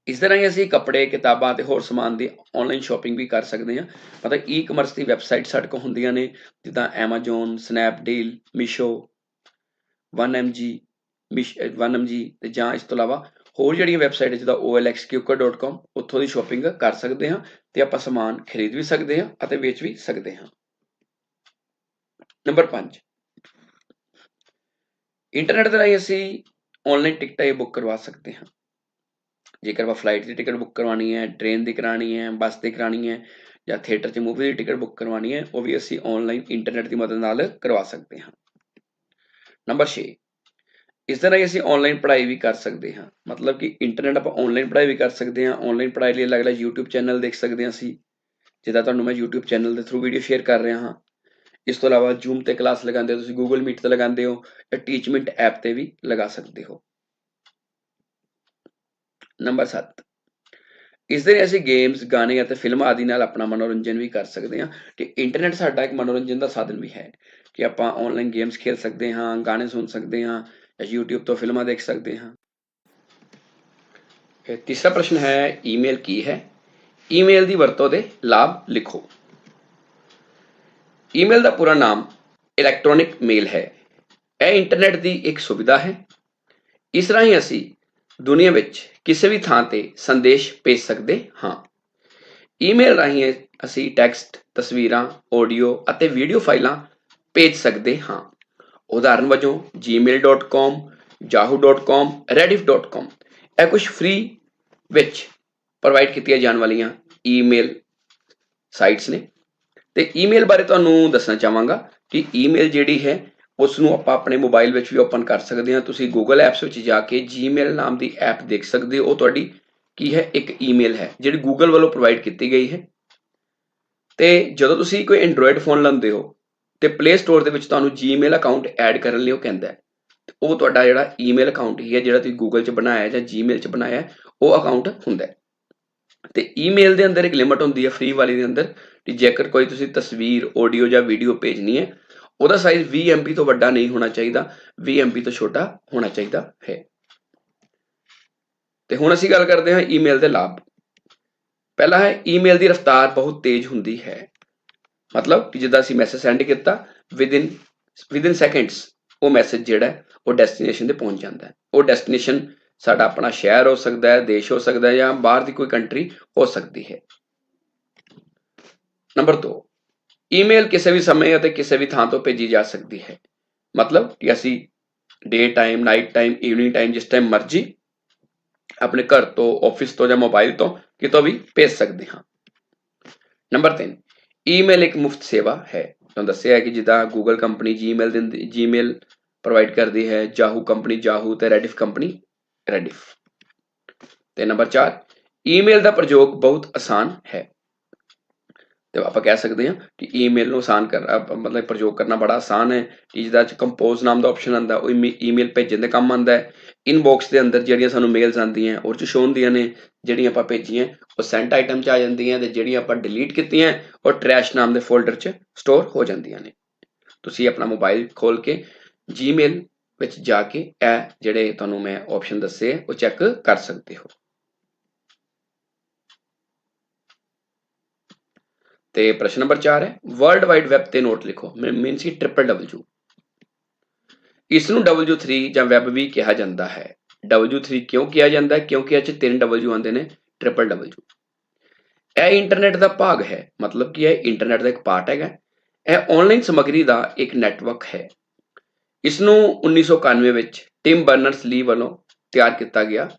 ਇਸ ਤਰ੍ਹਾਂ ਹੀ ਅਸੀਂ ਕੱਪੜੇ, ਕਿਤਾਬਾਂ ਤੇ ਹੋਰ ਸਮਾਨ ਦੀ ਆਨਲਾਈਨ ਸ਼ਾਪਿੰਗ ਵੀ ਕਰ ਸਕਦੇ ਹਾਂ। ਮਤਲਬ ਈ-ਕਮਰਸ ਦੀ ਵੈਬਸਾਈਟ ਸਾਡੇ ਕੋਲ ਹੁੰਦੀਆਂ ਨੇ, ਜਿੱਦਾਂ Amazon, Snapdeal Meesho 1mg ਮਿਸ਼ 1mg ਤੇ ਜਾਂ ਇਸ ਤੋਂ ਇਲਾਵਾ ਹੋਰ ਜਿਹੜੀਆਂ ਵੈਬਸਾਈਟ ਜਿੱਦਾਂ olxqker.com ਉੱਥੋਂ ਦੀ ਸ਼ਾਪਿੰਗ ਕਰ ਸਕਦੇ ਹਾਂ ਤੇ ਆਪਾਂ ਸਮਾਨ ਖਰੀਦ ਵੀ ਸਕਦੇ ਹਾਂ ਅਤੇ ਵੇਚ ਵੀ ਸਕਦੇ ਹਾਂ। ਨੰਬਰ 5 ਇੰਟਰਨੈਟ ਦੇ ਰਾਹੀਂ ਅਸੀਂ ਆਨਲਾਈਨ ਟਿਕਟਾਂ ਹੀ ਬੁੱਕ ਕਰਵਾ ਸਕਦੇ ਹਾਂ। ਜੇਕਰ ਆਪਾਂ ਫਲਾਈਟ ਦੀ ਟਿਕਟ ਬੁੱਕ ਕਰਵਾਉਣੀ ਹੈ ਟ੍ਰੇਨ ਦੀ ਕਰਾਣੀ ਹੈ ਬੱਸ ਦੀ ਕਰਾਣੀ ਹੈ ਜਾਂ ਥੀਏਟਰ 'ਚ ਮੂਵੀ ਦੀ ਟਿਕਟ ਬੁੱਕ ਕਰਵਾਉਣੀ ਹੈ, ਉਹ ਵੀ ਅਸੀਂ ਆਨਲਾਈਨ ਇੰਟਰਨੈਟ ਦੀ ਮਦਦ ਨਾਲ ਕਰਵਾ ਸਕਦੇ ਹਾਂ। ਨੰਬਰ 6 ਇਸ ਤਰ੍ਹਾਂ ਹੀ ਅਸੀਂ ਆਨਲਾਈਨ ਪੜ੍ਹਾਈ ਵੀ ਕਰ ਸਕਦੇ ਹਾਂ। ਮਤਲਬ ਕਿ ਇੰਟਰਨੈਟ ਆਪਾਂ ਆਨਲਾਈਨ ਪੜ੍ਹਾਈ ਵੀ ਕਰ ਸਕਦੇ ਹਾਂ। ਆਨਲਾਈਨ ਪੜ੍ਹਾਈ ਲਈ ਅਲੱਗ-ਅਲੱਗ YouTube ਚੈਨਲ ਦੇਖ ਸਕਦੇ ਹਾਂ ਅਸੀਂ, ਜਿੱਦਾਂ ਤੁਹਾਨੂੰ ਮੈਂ YouTube ਚੈਨਲ ਦੇ ਥਰੂ ਵੀਡੀਓ ਸ਼ੇਅਰ ਕਰ ਰਿਹਾ ਹਾਂ। ਇਸ ਤੋਂ ਇਲਾਵਾ Zoom ਤੇ ਕਲਾਸ ਲਗਾਉਂਦੇ ਹੋ, ਤੁਸੀਂ Google Meet ਤੇ ਲਗਾਉਂਦੇ ਹੋ ਜਾਂ ਟੀਚਮੈਂਟ ਐਪ ਤੇ ਵੀ ਲਗਾ ਸਕਦੇ ਹੋ। ਨੰਬਰ 7 ਇਸ ਦੇ ਅਸੀਂ ਗੇਮਸ ਗਾਣੇ ਅਤੇ ਫਿਲਮਾਂ ਆਦਿ ਨਾਲ ਆਪਣਾ ਮਨੋਰੰਜਨ ਵੀ ਕਰ ਸਕਦੇ ਹਾਂ ਕਿ ਇੰਟਰਨੈਟ ਸਾਡਾ ਇੱਕ ਮਨੋਰੰਜਨ ਦਾ ਸਾਧਨ ਵੀ ਹੈ ਕਿ ਆਪਾਂ ਆਨਲਾਈਨ ਗੇਮਸ ਖੇਡ ਸਕਦੇ ਹਾਂ, ਗਾਣੇ ਸੁਣ ਸਕਦੇ ਹਾਂ ਜਾਂ YouTube ਤੋਂ ਫਿਲਮਾਂ ਦੇਖ ਸਕਦੇ ਹਾਂ। ਤੀਸਰਾ ਪ੍ਰਸ਼ਨ ਹੈ ਈਮੇਲ ਕੀ ਹੈ? ਈਮੇਲ ਦੀ ਵਰਤੋਂ ਦੇ ਲਾਭ ਲਿਖੋ। ਈਮੇਲ ਦਾ ਪੂਰਾ ਨਾਮ ਇਲੈਕਟ੍ਰੋਨਿਕ ਮੇਲ ਹੈ। ਇਹ ਇੰਟਰਨੈਟ ਦੀ ਇੱਕ ਸੁਵਿਧਾ ਹੈ। ਇਸ ਰਾਹੀਂ ਅਸੀਂ ਦੁਨੀਆ ਵਿੱਚ ਕਿਸੇ ਵੀ ਥਾਂ ਤੇ ਸੰਦੇਸ਼ ਭੇਜ ਸਕਦੇ ਹਾਂ। ਈਮੇਲ ਰਾਹੀਂ ਅਸੀਂ ਟੈਕਸਟ, ਤਸਵੀਰਾਂ, ਆਡੀਓ ਅਤੇ ਵੀਡੀਓ ਫਾਈਲਾਂ ਭੇਜ ਸਕਦੇ ਹਾਂ। ਉਦਾਹਰਨ ਵਜੋਂ gmail.com yahoo.com rediff.com ਇਹ ਕੁਝ ਫ੍ਰੀ ਵਿੱਚ ਪ੍ਰੋਵਾਈਡ ਕੀਤੀਆਂ ਜਾਣ ਵਾਲੀਆਂ ਈਮੇਲ ਸਾਈਟਸ ਨੇ। ਤੇ ਈਮੇਲ ਬਾਰੇ ਤੁਹਾਨੂੰ ਦੱਸਣਾ ਚਾਹਾਂਗਾ ਕਿ ਈਮੇਲ ਜਿਹੜੀ ਹੈ ਉਸ ਨੂੰ ਆਪਾਂ ਆਪਣੇ ਮੋਬਾਈਲ ਵਿੱਚ ਵੀ ਓਪਨ ਕਰ ਸਕਦੇ ਹਾਂ। ਤੁਸੀਂ ਗੂਗਲ ਐਪਸ ਵਿੱਚ ਜਾ ਕੇ Gmail ਨਾਮ ਦੀ ਐਪ ਦੇਖ ਸਕਦੇ ਹੋ। ਉਹ ਤੁਹਾਡੀ ਕੀ ਹੈ? ਇੱਕ ਈਮੇਲ ਹੈ, ਜਿਹੜੀ ਗੂਗਲ ਵੱਲੋਂ ਪ੍ਰੋਵਾਈਡ ਕੀਤੀ ਗਈ ਹੈ। ਤੇ ਜਦੋਂ ਤੁਸੀਂ ਕੋਈ ਐਂਡਰੋਇਡ ਫੋਨ ਲੈਂਦੇ ਹੋ ਤੇ ਪਲੇ ਸਟੋਰ ਦੇ ਵਿੱਚ ਤੁਹਾਨੂੰ Gmail ਅਕਾਊਂਟ ਐਡ ਕਰਨ ਲਈ ਉਹ ਕਹਿੰਦਾ ਹੈ। ਉਹ ਤੁਹਾਡਾ ਜਿਹੜਾ ਈਮੇਲ ਅਕਾਊਂਟ ਹੀ ਹੈ, ਜਿਹੜਾ ਤੁਸੀਂ ਗੂਗਲ 'ਚ ਬਣਾਇਆ ਜਾਂ Gmail 'ਚ ਬਣਾਇਆ ਉਹ ਅਕਾਊਂਟ ਹੁੰਦਾ ਹੈ। ਤੇ ਈਮੇਲ ਦੇ ਅੰਦਰ ਇੱਕ ਲਿਮਟ ਹੁੰਦੀ ਹੈ ਫ੍ਰੀ ਵਾਲੀ ਦੇ ਅੰਦਰ, ਕਿ ਜੇਕਰ ਕੋਈ ਤੁਸੀਂ ਤਸਵੀਰ ਆਡੀਓ ਜਾਂ ਵੀਡੀਓ ਭੇਜਣੀ ਹੈ ਉਹਦਾ ਸਾਈਜ਼ 20 MB ਤੋਂ ਵੱਡਾ ਨਹੀਂ ਹੋਣਾ ਚਾਹੀਦਾ 20 MB ਤੋਂ ਛੋਟਾ ਹੋਣਾ ਚਾਹੀਦਾ ਹੈ। ਤੇ ਹੁਣ ਅਸੀਂ ਗੱਲ ਕਰਦੇ ਹਾਂ ਈਮੇਲ ਦੇ ਲਾਭ। ਪਹਿਲਾ ਹੈ ਈਮੇਲ ਦੀ ਰਫ਼ਤਾਰ ਬਹੁਤ ਤੇਜ਼ ਹੁੰਦੀ ਹੈ। ਮਤਲਬ ਕਿ ਜਿੱਦਾਂ ਅਸੀਂ ਮੈਸੇਜ ਸੈਂਡ ਕੀਤਾ ਵਿਦਿਨ ਵਿਦਿਨ ਸੈਕਿੰਡਸ ਉਹ ਮੈਸੇਜ ਜਿਹੜਾ ਉਹ ਡੈਸਟੀਨੇਸ਼ਨ ਤੇ ਪਹੁੰਚ ਜਾਂਦਾ ਹੈ। ਉਹ ਡੈਸਟੀਨੇਸ਼ਨ ਸਾਡਾ ਆਪਣਾ ਸ਼ਹਿਰ ਹੋ ਸਕਦਾ ਹੈ, ਦੇਸ਼ ਹੋ ਸਕਦਾ ਹੈ ਜਾਂ ਬਾਹਰ ਦੀ ਕੋਈ ਕੰਟਰੀ ਹੋ ਸਕਦੀ ਹੈ। ਨੰਬਰ 2 ਈਮੇਲ ਕਿਸੇ ਵੀ ਸਮੇਂ ਅਤੇ ਕਿਸੇ ਵੀ ਥਾਂ ਤੋਂ ਭੇਜੀ ਜਾ ਸਕਦੀ ਹੈ। ਮਤਲਬ ਕਿ ਅਸੀਂ day time night time evening time ਜਿਸ ਟਾਈਮ ਮਰਜ਼ੀ ਆਪਣੇ ਘਰ ਤੋਂ ਆਫਿਸ ਤੋਂ ਜਾਂ ਮੋਬਾਈਲ ਤੋਂ ਕਿਤੋਂ ਵੀ ਭੇਜ ਸਕਦੇ ਹਾਂ। ਨੰਬਰ 3 ਈਮੇਲ ਇੱਕ ਮੁਫਤ ਸੇਵਾ ਹੈ। ਤੁਹਾਨੂੰ ਦੱਸਿਆ ਹੈ ਕਿ ਜਿੱਦਾਂ ਗੂਗਲ ਕੰਪਨੀ ਜੀਮੇਲ ਦਿੰਦੀ ਜੀਮੇਲ ਪ੍ਰੋਵਾਈਡ ਕਰਦੀ ਹੈ ਜਾਹੂ ਕੰਪਨੀ ਜਾਹੂ ਤੇ ਰੈਡਿਫ ਕੰਪਨੀ ਰੈਡਿਫ ਤੇ ਨੰਬਰ 4 ਈਮੇਲ ਦਾ ਪ੍ਰਯੋਗ ਬਹੁਤ ਆਸਾਨ ਹੈ। ਤੇ ਆਪਾਂ ਕਹਿ ਸਕਦੇ ਹਾਂ ਕਿ ਈਮੇਲ ਨੂੰ ਆਸਾਨ ਕਰ ਮਤਲਬ ਪ੍ਰਯੋਗ ਕਰਨਾ ਬੜਾ ਆਸਾਨ ਹੈ। ਜਿਹਦਾ ਚ ਕੰਪੋਜ਼ ਨਾਮ ਦਾ ਆਪਸ਼ਨ ਆਂਦਾ ਉਹ ਈਮੇਲ ਭੇਜਣ ਦੇ ਕੰਮ ਆਂਦਾ ਹੈ। ਇਨਬਾਕਸ ਦੇ ਅੰਦਰ ਜਿਹੜੀਆਂ ਸਾਨੂੰ ਮੇਲਸ ਆਉਂਦੀਆਂ, ਉਹ ਚ ਸ਼ੋ ਹੁੰਦੀਆਂ ਨੇ, ਜਿਹੜੀਆਂ ਆਪਾਂ ਭੇਜੀਆਂ, ਉਹ ਸੈਂਟ ਆਈਟਮ ਚ ਆ ਜਾਂਦੀਆਂ ਤੇ ਜਿਹੜੀਆਂ ਆਪਾਂ ਡਿਲੀਟ ਕੀਤੀਆਂ, ਉਹ ਟਰੈਸ਼ ਨਾਮ ਦੇ ਫੋਲਡਰ ਚ ਸਟੋਰ ਹੋ ਜਾਂਦੀਆਂ ਨੇ। ਤੁਸੀਂ ਆਪਣਾ ਮੋਬਾਈਲ ਖੋਲ ਕੇ ਜੀਮੇਲ ਵਿੱਚ ਜਾ ਕੇ ਇਹ ਜਿਹੜੇ ਤੁਹਾਨੂੰ ਮੈਂ ਆਪਸ਼ਨ ਦੱਸੇ ਉਹ ਚੈੱਕ ਕਰ ਸਕਦੇ ਹੋ। ਤੇ ਪ੍ਰਸ਼ਨ ਨੰਬਰ 4 ਹੈ ਵਰਲਡ ਵਾਈਡ ਵੈਬ ਤੇ ਨੋਟ ਲਿਖੋ ਮੀਨਸ ਕਿ ਟ੍ਰਿਪਲ ਡਬਲਯੂ ਇਸ ਨੂੰ W3 ਜਾਂ ਵੈਬ ਵੀ ਕਿਹਾ ਜਾਂਦਾ ਹੈ। W3 ਕਿਉਂ ਕਿਹਾ ਜਾਂਦਾ ਹੈ? ਕਿਉਂਕਿ ਇਹ ਚ ਤਿੰਨ W ਆਉਂਦੇ ਨੇ ਟ੍ਰਿਪਲ W ਇਹ ਇੰਟਰਨੈਟ ਦਾ ਭਾਗ ਹੈ, ਮਤਲਬ ਕਿ ਇਹ ਇੰਟਰਨੈਟ ਦਾ ਇੱਕ ਪਾਰਟ ਹੈਗਾ। ਇਹ ਆਨਲਾਈਨ ਸਮੱਗਰੀ ਦਾ ਇੱਕ ਨੈਟਵਰਕ ਹੈ। ਇਸ ਨੂੰ 1991 ਵਿੱਚ ਟਿਮ ਬਰਨਰਸ ਲੀ ਵੱਲੋਂ ਤਿਆਰ ਕੀਤਾ ਗਿਆ।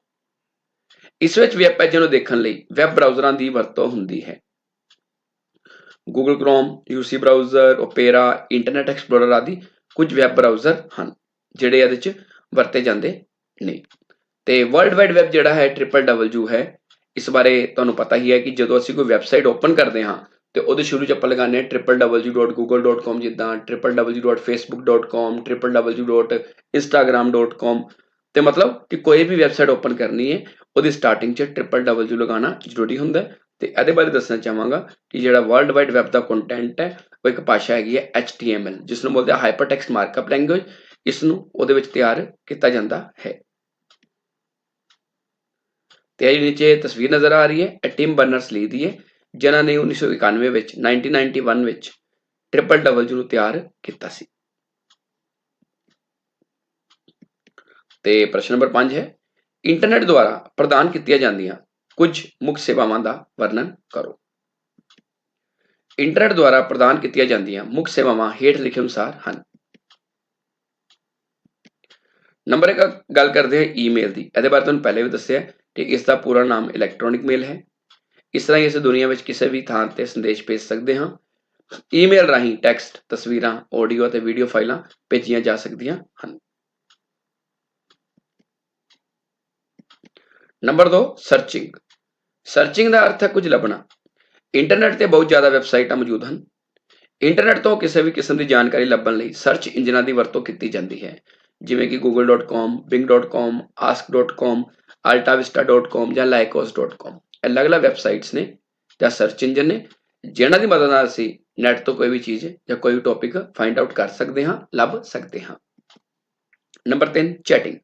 ਇਸ ਵਿੱਚ ਵੈਬ ਪੇਜਾਂ ਨੂੰ ਦੇਖਣ ਲਈ ਵੈਬ ਬਰਾਊਜ਼ਰਾਂ ਦੀ ਵਰਤੋਂ ਹੁੰਦੀ ਹੈ। Google Chrome, UC browser, Opera Internet Explorer ਆਦਿ ਕੁਝ ਵੈਬ ਬਰਾਊਜ਼ਰ ਹਨ ਜਿਹੜੇ ਇਹਦੇ ਵਿੱਚ ਵਰਤੇ ਜਾਂਦੇ ਨੇ। ਤੇ ਵਰਲਡ ਵਾਈਡ ਵੈਬ ਜਿਹੜਾ ਹੈ www ਹੈ। ਇਸ ਬਾਰੇ ਤੁਹਾਨੂੰ ਪਤਾ ਹੀ ਹੈ ਕਿ ਜਦੋਂ ਅਸੀਂ ਕੋਈ ਵੈਬਸਾਈਟ ਓਪਨ ਕਰਦੇ ਹਾਂ ਤੇ ਉਹਦੇ ਸ਼ੁਰੂ ਚ ਆਪਾਂ ਲਗਾਉਂਦੇ ਹਾਂ www.google.com ਜਿੱਦਾਂ www.facebook.com www.instagram.com ਤੇ ਮਤਲਬ ਕਿ ਕੋਈ ਵੀ ਵੈਬਸਾਈਟ ਓਪਨ ਕਰਨੀ ਹੈ ਉਹਦੀ ਸਟਾਰਟਿੰਗ 'ਚ www ਲਗਾਉਣਾ ਜ਼ਰੂਰੀ ਹੁੰਦਾ ਤੇ ਇਹਦੇ ਬਾਰੇ ਦੱਸਣਾ ਚਾਹਾਂਗਾ ਕਿ ਜਿਹੜਾ ਵਰਲਡ ਵਾਈਡ ਵੈਬ ਦਾ ਕੰਟੈਂਟ ਹੈ, ਉਹ ਇੱਕ ਭਾਸ਼ਾ ਹੈਗੀ ਹੈ HTML ਜਿਸ ਨੂੰ ਬੋਲਦੇ ਆ ਹਾਈਪਰਟੈਕਸਟ ਮਾਰਕਅਪ ਲੈਂਗੁਏਜ ਇਸ ਨੂੰ ਉਹਦੇ ਵਿੱਚ ਤਿਆਰ ਕੀਤਾ ਜਾਂਦਾ ਹੈ। ਤੇ ਇਹ ਨੀਚੇ ਤਸਵੀਰ ਨਜ਼ਰ ਆ ਰਹੀ ਹੈ, ਇਹ ਟਿਮ ਬਰਨਰਸ ਲੀ ਦੀ ਹੈ, ਜਿਨ੍ਹਾਂ ਨੇ 1991 ਵਿੱਚ 1991 ਵਿੱਚ ਟ੍ਰਿਪਲ ਡਬਲ ਨੂੰ ਤਿਆਰ ਕੀਤਾ ਸੀ। ਤੇ ਪ੍ਰਸ਼ਨ ਨੰਬਰ 5 ਹੈ ਇੰਟਰਨੈਟ ਦੁਆਰਾ ਪ੍ਰਦਾਨ ਕੀਤੀਆਂ ਜਾਂਦੀਆਂ ਕੁਝ ਮੁੱਖ ਸੇਵਾਵਾਂ ਦਾ ਵਰਣਨ ਕਰੋ। ਇੰਟਰਨੈਟ ਦੁਆਰਾ ਪ੍ਰਦਾਨ ਕੀਤੀਆਂ ਜਾਂਦੀਆਂ ਮੁੱਖ ਸੇਵਾਵਾਂ ਹੇਠ ਲਿਖੇ ਅਨੁਸਾਰ ਹਨ। ਨੰਬਰ 1 ਗੱਲ ਕਰਦੇ ਹਾਂ ਈਮੇਲ ਦੀ। ਇਹਦੇ ਬਾਰੇ ਤੁਹਾਨੂੰ ਪਹਿਲੇ ਵੀ ਦੱਸਿਆ ਕਿ ਇਸ ਦਾ ਪੂਰਾ ਨਾਮ ਇਲੈਕਟ੍ਰੋਨਿਕ ਮੇਲ ਹੈ। ਇਸ ਤਰ੍ਹਾਂ ਹੀ ਅਸੀਂ ਦੁਨੀਆ ਵਿੱਚ ਕਿਸੇ ਵੀ ਥਾਂ ਤੇ ਸੰਦੇਸ਼ ਭੇਜ ਸਕਦੇ ਹਾਂ। ਈਮੇਲ ਰਾਹੀਂ ਟੈਕਸਟ ਤਸਵੀਰਾਂ ਆਡੀਓ ਅਤੇ ਵੀਡੀਓ ਫਾਈਲਾਂ ਭੇਜੀਆਂ ਜਾ ਸਕਦੀਆਂ ਹਨ। ਨੰਬਰ 2 ਸਰਚਿੰਗ ਸਰਚਿੰਗ ਦਾ ਅਰਥ ਹੈ ਕੁਝ ਲੱਭਣਾ। ਇੰਟਰਨੈਟ ਤੇ ਬਹੁਤ ਜ਼ਿਆਦਾ ਵੈਬਸਾਈਟਾਂ ਮੌਜੂਦ ਹਨ। ਇੰਟਰਨੈਟ ਤੋਂ ਕਿਸੇ ਵੀ ਕਿਸਮ ਦੀ ਜਾਣਕਾਰੀ ਲੱਭਣ ਲਈ ਸਰਚ ਇੰਜਨਾਂ ਦੀ ਵਰਤੋਂ ਕੀਤੀ ਜਾਂਦੀ ਹੈ। ਜਿਵੇਂ ਕਿ google.com bing.com ask.com altavista.com ਜਾਂ lycos.com ਅਲੱਗ-ਅਲੱਗ ਵੈਬਸਾਈਟਸ ਨੇ ਜਾਂ ਸਰਚ ਇੰਜਨ ਨੇ, ਜਿਹਨਾਂ ਦੀ ਮਦਦ ਨਾਲ ਅਸੀਂ ਨੈਟ ਤੋਂ ਕੋਈ ਵੀ ਚੀਜ਼ ਜਾਂ ਕੋਈ ਵੀ ਟੌਪਿਕ ਫਾਈਂਡ ਆਊਟ ਕਰ ਸਕਦੇ ਹਾਂ, ਲੱਭ ਸਕਦੇ ਹਾਂ। ਨੰਬਰ 3 ਚੈਟਿੰਗ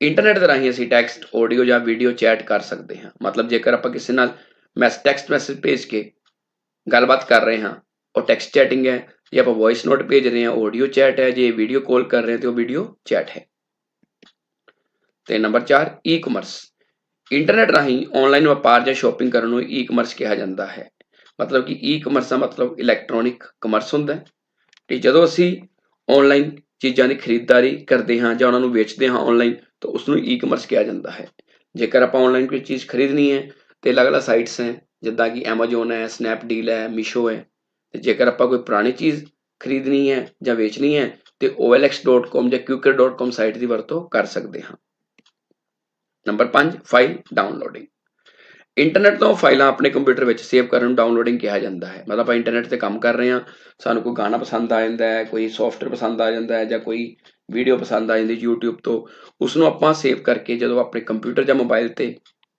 ਇੰਟਰਨੈਟ ਦੇ ਰਾਹੀਂ ਅਸੀਂ ਟੈਕਸਟ ਆਡੀਓ ਜਾਂ ਵੀਡੀਓ ਚੈਟ ਕਰ ਸਕਦੇ ਹਾਂ। ਮਤਲਬ ਜੇਕਰ ਆਪਾਂ ਕਿਸੇ ਨਾਲ ਮੈਸ ਟੈਕਸਟ ਮੈਸੇਜ ਭੇਜ ਕੇ ਗੱਲਬਾਤ ਕਰ ਰਹੇ ਹਾਂ, ਉਹ ਟੈਕਸਟ ਚੈਟਿੰਗ ਹੈ ਜੇ ਆਪਾਂ ਵੌਇਸ ਨੋਟ ਭੇਜ ਰਹੇ ਹਾਂ ਆਡੀਓ ਚੈਟ ਹੈ, ਜੇ ਵੀਡੀਓ ਕਾਲ ਕਰ ਰਹੇ ਹਾਂ ਤੇ ਉਹ ਵੀਡੀਓ ਚੈਟ ਹੈ। ਤੇ ਨੰਬਰ 4 ਈ-ਕਮਰਸ ਇੰਟਰਨੈਟ ਰਾਹੀਂ ਆਨਲਾਈਨ ਵਪਾਰ ਜਾਂ ਸ਼ਾਪਿੰਗ ਕਰਨ ਨੂੰ ਈ-ਕਮਰਸ ਕਿਹਾ ਜਾਂਦਾ ਹੈ। ਮਤਲਬ ਕਿ ਈ-ਕਮਰਸ ਦਾ ਮਤਲਬ ਇਲੈਕਟ੍ਰੋਨਿਕ ਕਮਰਸ ਹੁੰਦਾ ਹੈ। ਤੇ ਜਦੋਂ ਅਸੀਂ ਆਨਲਾਈਨ ਚੀਜ਼ਾਂ ਦੀ ਖਰੀਦਦਾਰੀ ਕਰਦੇ ਹਾਂ ਜਾਂ ਉਹਨਾਂ ਨੂੰ ਵੇਚਦੇ ਹਾਂ ਆਨਲਾਈਨ ਤਾਂ ਉਸ ਨੂੰ ਈ-ਕਮਰਸ ਕਿਹਾ ਜਾਂਦਾ ਹੈ। ਜੇਕਰ ਆਪਾਂ ਆਨਲਾਈਨ ਕੋਈ ਚੀਜ਼ ਖਰੀਦਣੀ ਹੈ ਤੇ ਅਲੱਗ-ਅਲੱਗ ਸਾਈਟਸ ਹੈ, ਜਿੱਦਾਂ ਕਿ Amazon ਹੈ ਸਨੈਪਡੀਲ ਹੈ ਮੀਸ਼ੋ ਹੈ, ਤੇ ਜੇਕਰ ਆਪਾਂ ਕੋਈ ਪੁਰਾਣੀ ਚੀਜ਼ ਖਰੀਦਣੀ ਹੈ ਜਾਂ ਵੇਚਣੀ ਹੈ ਤੇ olx.com ਜਾਂ quikr.com ਸਾਈਟ ਦੀ ਵਰਤੋਂ ਕਰ ਸਕਦੇ ਹਾਂ। ਨੰਬਰ 5 ਫਾਈਲ ਡਾਊਨਲੋਡਿੰਗ ਇੰਟਰਨੈਟ ਤੋਂ ਫਾਈਲਾਂ ਆਪਣੇ ਕੰਪਿਊਟਰ ਵਿੱਚ ਸੇਵ ਕਰਨ ਨੂੰ ਡਾਊਨਲੋਡਿੰਗ ਕਿਹਾ ਜਾਂਦਾ ਹੈ। ਮਤਲਬ ਆਪਾਂ ਇੰਟਰਨੈਟ ਤੇ ਕੰਮ ਕਰ ਰਹੇ ਹਾਂ, ਸਾਨੂੰ ਕੋਈ ਗਾਣਾ ਪਸੰਦ ਆ ਜਾਂਦਾ ਹੈ, ਕੋਈ ਸੌਫਟਵੇਅਰ ਪਸੰਦ ਆ ਜਾਂਦਾ ਹੈ ਜਾਂ ਕੋਈ ਵੀਡੀਓ ਪਸੰਦ ਆ ਜਾਂਦੀ YouTube ਤੋਂ ਉਸ ਨੂੰ ਆਪਾਂ ਸੇਵ ਕਰਕੇ ਜਦੋਂ ਆਪਣੇ ਕੰਪਿਊਟਰ ਜਾਂ ਮੋਬਾਈਲ ਤੇ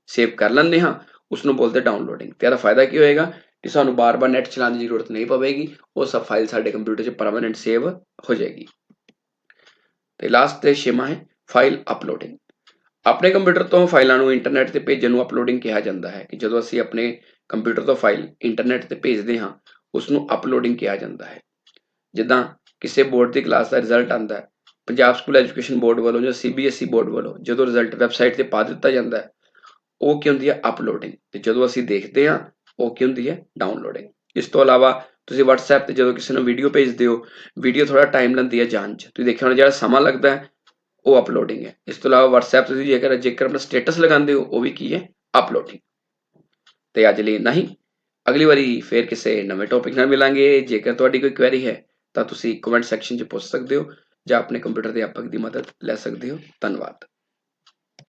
ਸੇਵ ਕਰ ਲੈਂਦੇ ਹਾਂ ਉਸ ਨੂੰ ਬੋਲਦੇ ਡਾਊਨਲੋਡਿੰਗ ਤੇ ਇਹਦਾ ਫਾਇਦਾ ਕੀ ਹੋਏਗਾ ਕਿ ਸਾਨੂੰ ਬਾਰ-ਬਾਰ ਨੈਟ ਚਲਾਉਣ ਦੀ ਜ਼ਰੂਰਤ ਨਹੀਂ ਪਵੇਗੀ, ਉਹ ਸਭ ਫਾਈਲ ਸਾਡੇ ਕੰਪਿਊਟਰ 'ਚ ਪਰਮਾਨੈਂਟ ਸੇਵ ਹੋ ਜਾਏਗੀ। ਤੇ ਲਾਸਟ ਤੇ ਛੇਵਾਂ ਹੈ ਫਾਈਲ ਅਪਲੋਡਿੰਗ ਆਪਣੇ ਕੰਪਿਊਟਰ ਤੋਂ ਫਾਈਲਾਂ ਨੂੰ ਇੰਟਰਨੈਟ ਤੇ ਭੇਜਣ ਨੂੰ ਅਪਲੋਡਿੰਗ ਕਿਹਾ ਜਾਂਦਾ ਹੈ ਕਿ ਜਦੋਂ ਅਸੀਂ ਆਪਣੇ ਕੰਪਿਊਟਰ ਤੋਂ ਫਾਈਲ ਇੰਟਰਨੈਟ ਤੇ ਭੇਜਦੇ ਹਾਂ ਉਸ ਨੂੰ ਅਪਲੋਡਿੰਗ ਕਿਹਾ ਜਾਂਦਾ ਹੈ। ਜਿੱਦਾਂ ਕਿਸੇ ਬੋਰਡ ਦੀ ਕਲਾਸ ਦਾ ਰਿਜ਼ਲਟ ਆਂਦਾ ਹੈ ਪੰਜਾਬ ਸਕੂਲ ਐਜੂਕੇਸ਼ਨ ਬੋਰਡ ਵੱਲੋਂ ਜਾਂ ਸੀਬੀਐਸਈ ਬੋਰਡ ਵੱਲੋਂ ਜਦੋਂ ਰਿਜ਼ਲਟ ਵੈਬਸਾਈਟ ਤੇ ਪਾ ਦਿੱਤਾ ਜਾਂਦਾ ਹੈ, ਉਹ ਕੀ ਹੁੰਦੀ ਹੈ? ਅਪਲੋਡਿੰਗ ਤੇ ਜਦੋਂ ਅਸੀਂ ਦੇਖਦੇ ਹਾਂ, ਉਹ ਕੀ ਹੁੰਦੀ ਹੈ? ਡਾਊਨਲੋਡਿੰਗ ਇਸ ਤੋਂ ਇਲਾਵਾ ਤੁਸੀਂ WhatsApp ਤੇ ਜਦੋਂ ਕਿਸੇ ਨੂੰ ਵੀਡੀਓ ਭੇਜਦੇ ਹੋ ਵੀਡੀਓ ਥੋੜਾ ਟਾਈਮ ਲੈਂਦੀ ਹੈ ਜਾਣ 'ਚ। ਤੁਸੀਂ ਦੇਖਿਆ ਹੋਣਾ ਜਿਹੜਾ ਸਮਾਂ ਲੱਗਦਾ ਹੈ, ਉਹ ਅਪਲੋਡਿੰਗ ਹੈ। ਇਸ ਤੋਂ ਇਲਾਵਾ WhatsApp ਤੁਸੀਂ ਜੇਕਰ ਜੇਕਰ ਆਪਣਾ ਸਟੇਟਸ ਲਗਾਉਂਦੇ ਹੋ, ਉਹ ਵੀ ਕੀ ਹੈ? ਅਪਲੋਡਿੰਗ ਤੇ ਅੱਜ ਲਈ ਨਹੀਂ ਅਗਲੀ ਵਾਰੀ ਫੇਰ ਕਿਸੇ ਨਵੇਂ ਟੌਪਿਕ ਨਾਲ ਮਿਲਾਂਗੇ। ਜੇਕਰ ਤੁਹਾਡੀ ਕੋਈ ਕੁਐਰੀ ਹੈ, ਤਾਂ ਤੁਸੀਂ ਕਮੈਂਟ ਸੈਕਸ਼ਨ 'ਚ ਪੁੱਛ ਸਕਦੇ ਹੋ। ਜਾਂ ਆਪਣੇ ਕੰਪਿਊਟਰ ਦੇ ਅਧਿਆਪਕ ਦੀ ਮਦਦ ਲੈ ਸਕਦੇ ਹੋ। ਧੰਨਵਾਦ।